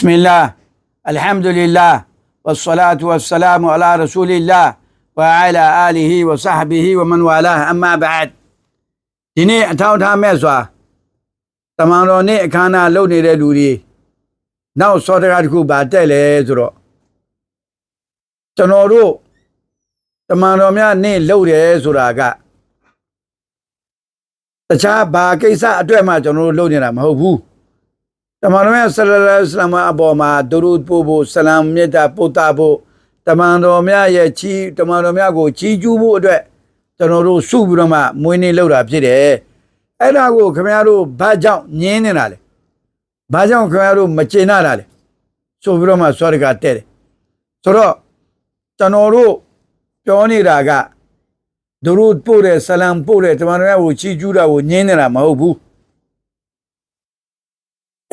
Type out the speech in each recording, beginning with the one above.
بسم الله الحمد لله والصلاة والسلام على رسول الله وعلى آله وصحبه ومن والاه أما بعد ဒီနေ့အထောက်အထားမဲ့စွာတမန်တော်နေ့အခမ်းအနားလုပ်နေတဲ့လူတွေနောက်စောတကားတစ်ခုဗာတက်လဲဆိုတော့ကျွန်တော်တို့တမန်တော်များနေ့လုပ်တယ်ဆိုတာကတခြားဘာကိစ္စအတွက်မှကျွန်တော်တို့လုပ်နေတာမဟုတ်ဘူး တမန်တော်မြတ်ဆလလာဆလမ်အပေါ်မှာဒရုဒ်ပို့ဖို့ဆလမ်မြတ်တာပို့တာဖို့တမန်တော်မြတ်ရဲ့ချီးတမန်တော်မြတ်ကိုချီးကျူးဖို့အတွက်ကျွန်တော်တို့စုပြီးတော့မှမွေးနေ့လုပ်တာဖြစ်တယ်အဲ့ဒါကိုခင်ဗျားတို့ဘာကြောင့်ညင်းနေတာလဲဘာကြောင့်ခင်ဗျားတို့မကျေနပ်တာလဲဆိုပြီးတော့မှစောရကတဲ့တယ်ဆိုတော့ကျွန်တော်တို့ပြောနေတာကဒရုဒ်ပို့တဲ့ဆလမ်ပို့တဲ့တမန်တော်မြတ်ကိုချီးကျူးတာကိုညင်းနေတာမဟုတ်ဘူး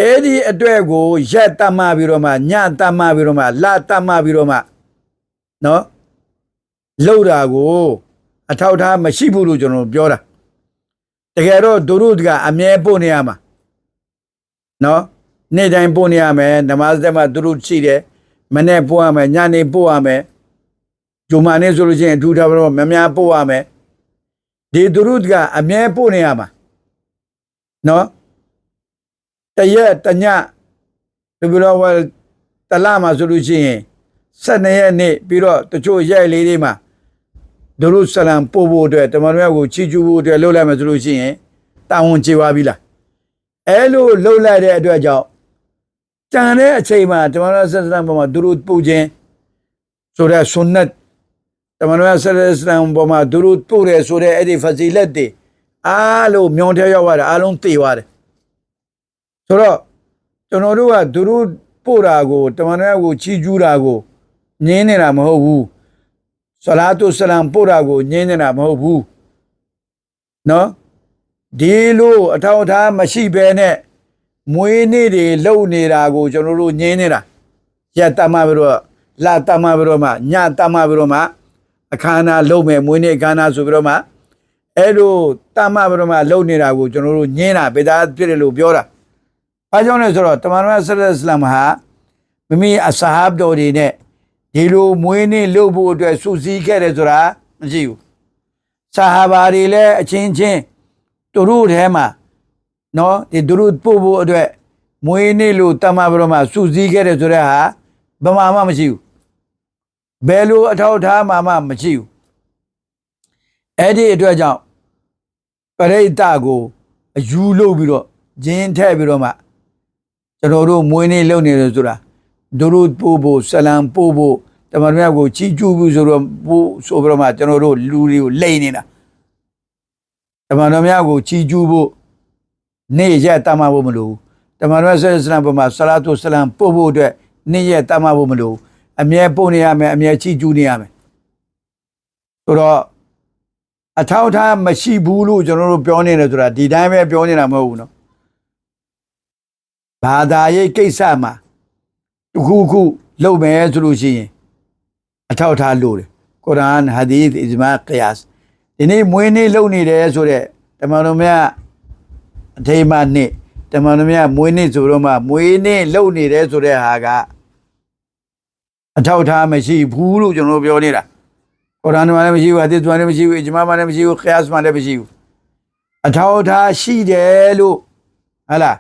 အဲ့ဒီအတွက်ကိုရက်တတ်မှပြီးတော့မှညတတ်မှပြီးတော့မှလတတ်မှပြီးတော့မှနော်လှုပ်တာကို အထောက်အထားမရှိဘူးလို့ကျွန်တော်ပြောတာတကယ်တော့ဒုရုဒ်ကအမြဲပို့နေရမှာနော်နေ့တိုင်းပို့နေရမယ်နမတ်တက်မှာဒုရုဒ်ရှိတယ်မနေ့ပို့ရမယ်ညနေပို့ရမယ်ဂျုံမာနေ့ဆိုလို့ချင်းအထူးထားပြီးတော့မများပို့ရမယ်ဒီဒုရုဒ်ကအမြဲပို့နေရမှာနော် တရက်တညဒီလိုတော့တလမှာဆိုလို့ရှိရင်12ရက်နေ့ပြီးတော့တချို့ရက်လေးတွေမှာဒရုဆလမ်ပို့ဖို့အတွက်တမန်တော်ကိုချီးကျူးဖို့အတွက်လှုပ်လိုက်မယ်ဆိုလို့ရှိရင်တာဝန်ကျေပါပြီလားအဲလိုလှုပ်လိုက်တဲ့အတွက်ကြောင့်ကြံတဲ့အချိန်မှာတမန်တော်ဆလမ်ပေါ်မှာဒရုပို့ခြင်းဆိုတဲ့ဆွန်နတ်တမန်တော်ဆလမ်ပေါ်မှာဒရုပို့တယ်ဆိုတဲ့အဲ့ဒီဖဇီလက်တွေအားလုံးမြောင်ထဲရောက်သွားတယ်အားလုံးသိသွားတယ် ဆိုတော့ကျွန်တော်တို့ကသူတို့ပို့တာကိုတမန်တော်ကိုချီးကျူးတာကိုညင်းနေတာမဟုတ်ဘူးဆလာတုဆလမ်ပို့တာကိုညင်းနေတာမဟုတ်ဘူးနော်ဒီလိုအထောက်အထားမရှိဘဲနဲ့မွေးနေ့တွေလုံနေတာကိုကျွန်တော်တို့ညင်းနေတာရက်တတ်မှပြီးတော့လာတတ်မှပြီးတော့မှညတတ်မှပြီးတော့မှအခမ်းအနားလုပ်မယ်မွေးနေ့အခမ်းအနားဆိုပြီးတော့မှအဲ့လိုတတ်မှပြီးတော့မှလုပ်နေတာကိုကျွန်တော်တို့ညင်းတာဗေဒာဖြစ်တယ်လို့ပြောတာ။ ဘာကြောင့်လဲဆိုတော့တမန်တော်ဆလ္လာလဟ်အလัยဟ်ဟာမိမိအဆဟာဘ်တော်တွေနဲ့ဒီလိုမွေးနေ့လုပ်ဖို့အတွက်စုစည်းခဲ့တယ်ဆိုတာမရှိဘူး။ဆဟာဘာတွေလည်းအချင်းချင်းသူတို့ထဲမှာနော်ဒီသူတို့ပို့ဖို့အတွက်မွေးနေ့လို့တမန်တော်မှာစုစည်းခဲ့တယ်ဆိုတဲ့ဟာဘယ်မှာမှမရှိဘူး။ဘယ်လိုအထောက်အထားမှမှမရှိဘူး။အဲ့ဒီအတွက်ကြောင့်ပရိသတ်ကိုအယူလုပ်ပြီးတော့ဂျင်းထည့်ပြီးတော့မှ ကျွန်တော်တို့မွေးနေ့လုပ်နေတယ်ဆိုတာဒုရုဒ်ပို့ဖို့ဆလမ်ပို့ဖို့တမန်တော်ကိုချီးကျူးဘူးဆိုတော့ပို့ဆိုပြီးတော့မှကျွန်တော်တို့လူတွေကိုလိန်နေတာတမန်တော်များကိုချီးကျူးဖို့နေ့ရက်တတ်မှဖို့မလိုဘူးတမန်တော်ဆလမ်ပေါ်မှာဆလာတုဆလမ်ပို့ဖို့အတွက်နေ့ရက်တတ်မှဖို့မလိုဘူးအမြဲပို့နေရမယ်အမြဲချီးကျူးနေရမယ်ဆိုတော့အထောက်အထားမရှိဘူးလို့ကျွန်တော်တို့ပြောနေတယ်ဆိုတာဒီတိုင်းပဲပြောနေတာမဟုတ်ဘူးနော် ဘာသာရေးကိစ္စမှာတစ်ခုခုလုပ်မယ်ဆိုလို့ရှိရင်အထောက်အထားလို့တယ်ကုရ်အာန်ဟာဒီသ်အစ္စမာကီယာစ်ဒီနေ့မွေးနေ့လုပ်နေတယ်ဆိုတော့တမန်တော်မြတ်အထိမ်းအမှတ်နေ့တမန်တော်မြတ်မွေးနေ့ဆိုတော့မှမွေးနေ့လုပ်နေတယ်ဆိုတဲ့ဟာကအထောက်အထားမရှိဘူးလို့ကျွန်တော်တို့ပြောနေတာကုရ်အာန်မှာလည်းမရှိဘူးဟာဒီသ်မှာလည်းမရှိဘူးအစ္စမာမှာလည်းမရှိဘူးကီယာစ်မှာလည်းမရှိဘူးအထောက်အထားရှိတယ်လို့ဟဟလား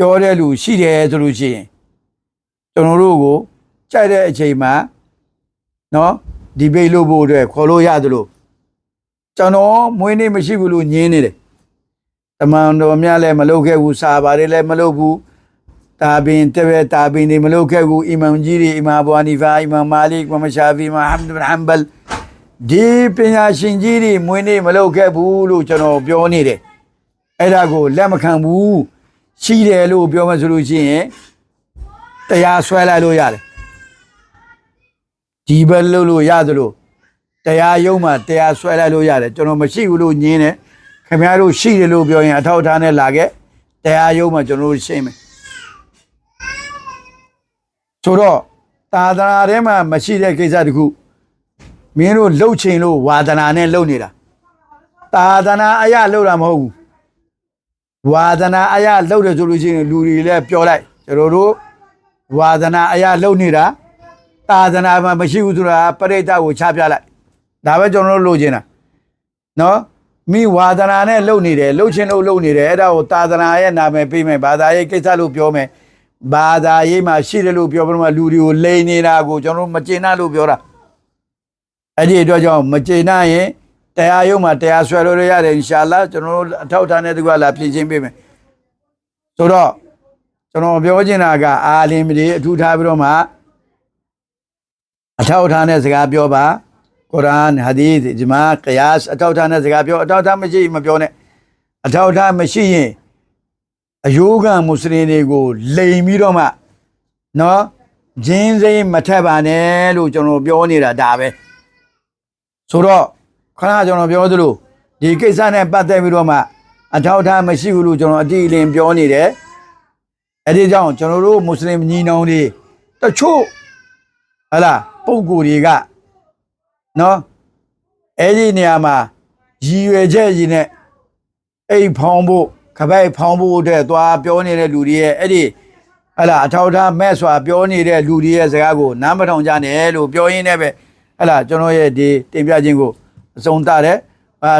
ပြောတဲ့လူရှိတယ်ဆိုလို့ရှိရင်ကျွန်တော်တို့ကိုကြိုက်တဲ့အချိန်မှာနော်ဒီဘေးလို့ဖို့အတွက်ခေါ်လို့ရတယ်လို့ကျွန်တော်မွေးနေ့မရှိဘူးလို့ညင်းနေတယ်တမန်တော်များလည်းမလုပ်ခဲ့ဘူးစာပါတွေလည်းမလုပ်ဘူးတာဘင်တပည့်တာဘင်တွေမလုပ်ခဲ့ဘူးအီမမ်ကြီးတွေအီမာဘူဟာနီဖာအီမမ်မာလစ်မမရှာဖီမဟမ်ဒ်ဘင်ဟမ်ဘယ်ဒီပညာရှင်ကြီးတွေမွေးနေ့မလုပ်ခဲ့ဘူးလို့ကျွန်တော်ပြောနေတယ်အဲ့ဒါကိုလက်မခံဘူး ရှိတယ်လို့ပြောမှဆိုလို့ရှိရင်တရားဆွဲလိုက်လို့ရတယ်ဒီဘက်လို့လို့ရသလိုတရားရုံးမှာတရားဆွဲလိုက်လို့ရတယ်ကျွန်တော်မရှိဘူးလို့ညင်းတယ်ခင်ဗျားတို့ရှိတယ်လို့ပြောရင်အထောက်အထားနဲ့လာခဲ့တရားရုံးမှာကျွန်တော်တို့ရှင်းမယ်ဆိုတော့သာသနာထဲမှာမရှိတဲ့ကိစ္စတခုမင်းတို့လှုပ်ချင်လို့ဝါဒနာနဲ့လှုပ်နေတာသာသနာအရာလှုပ်တာမဟုတ်ဘူး ဝါဒနာအရာလှုပ်တယ်ဆိုလို့ရှိရင်လူတွေလည်းပြောလိုက်ကျွန်တော်တို့ဝါဒနာအရာလုံနေတာသာသနာမှာမရှိဘူးဆိုတာပရိသတ်ကိုချပြလိုက်ဒါပဲကျွန်တော်တို့လိုချင်တာနော်မိဝါဒနာနဲ့လုံနေတယ်လှုပ်ချင်းလို့လုံနေတယ်အဲ့ဒါကိုသာသနာရဲ့နာမည်ပေးမယ်ဘာသာရေးကိစ္စလို့ပြောမယ်ဘာသာရေးမှာရှိတယ်လို့ပြောပြတော့လူတွေကိုလိန်နေတာကိုကျွန်တော်တို့မကျေနပ်လို့ပြောတာအဲ့ဒီအတွက်ကြောင့်မကျေနပ်ရင် တရားရုံးမှာတရားဆွဲလို့ရတယ်အင်ရှာအလ္လာဟ်ကျွန်တော်တို့အထောက်အထားနဲ့တကွာလာဖြည့်ချင်းပေးမယ်ဆိုတော့ကျွန်တော်ပြောချင်တာကအာလင်တွေအထူးထားပြီးတော့မှအထောက်အထားနဲ့စကားပြောပါကုရ်အာန်ဟာဒီသ်ဂျမာကယာစ်အထောက်အထားနဲ့စကားပြောအထောက်အထားမရှိရင်မပြောနဲ့အထောက်အထားမရှိရင်အယိုးကမွတ်စလင်တွေကိုလိန်ပြီးတော့မှနော်ဂျင်းစိမ်းမထက်ပါနဲ့လို့ကျွန်တော်ပြောနေတာဒါပဲဆိုတော့ ခဏကျွန်တော်ပြောသလိုဒီကိစ္စနဲ့ပတ်သက်ပြီးတော့မှအထောက်အထားမရှိဘူးလို့ကျွန်တော်အတိအလင်းပြောနေတယ်အဲ့ဒီကြောင့်ကျွန်တော်တို့မွတ်စလင်ညီနောင်တွေတချို့ဟလာပုံကိုယ်တွေကနော်အဲ့ဒီနေရာမှာရည်ရွယ်ချက်ကြီးနဲ့အိမ်ဖောင်းဖို့ခပိုက်ဖောင်းဖို့အတွက်သွားပြောနေတဲ့လူတွေရဲ့အဲ့ဒီဟလာအထောက်အထားမဲ့စွာပြောနေတဲ့လူတွေရဲ့စကားကိုနားမထောင်ကြနဲ့လို့ပြောရင်းနဲ့ပဲဟလာကျွန်တော်ရဲ့ဒီတင်ပြခြင်းကို အဆုံးသတ်တယ်အာ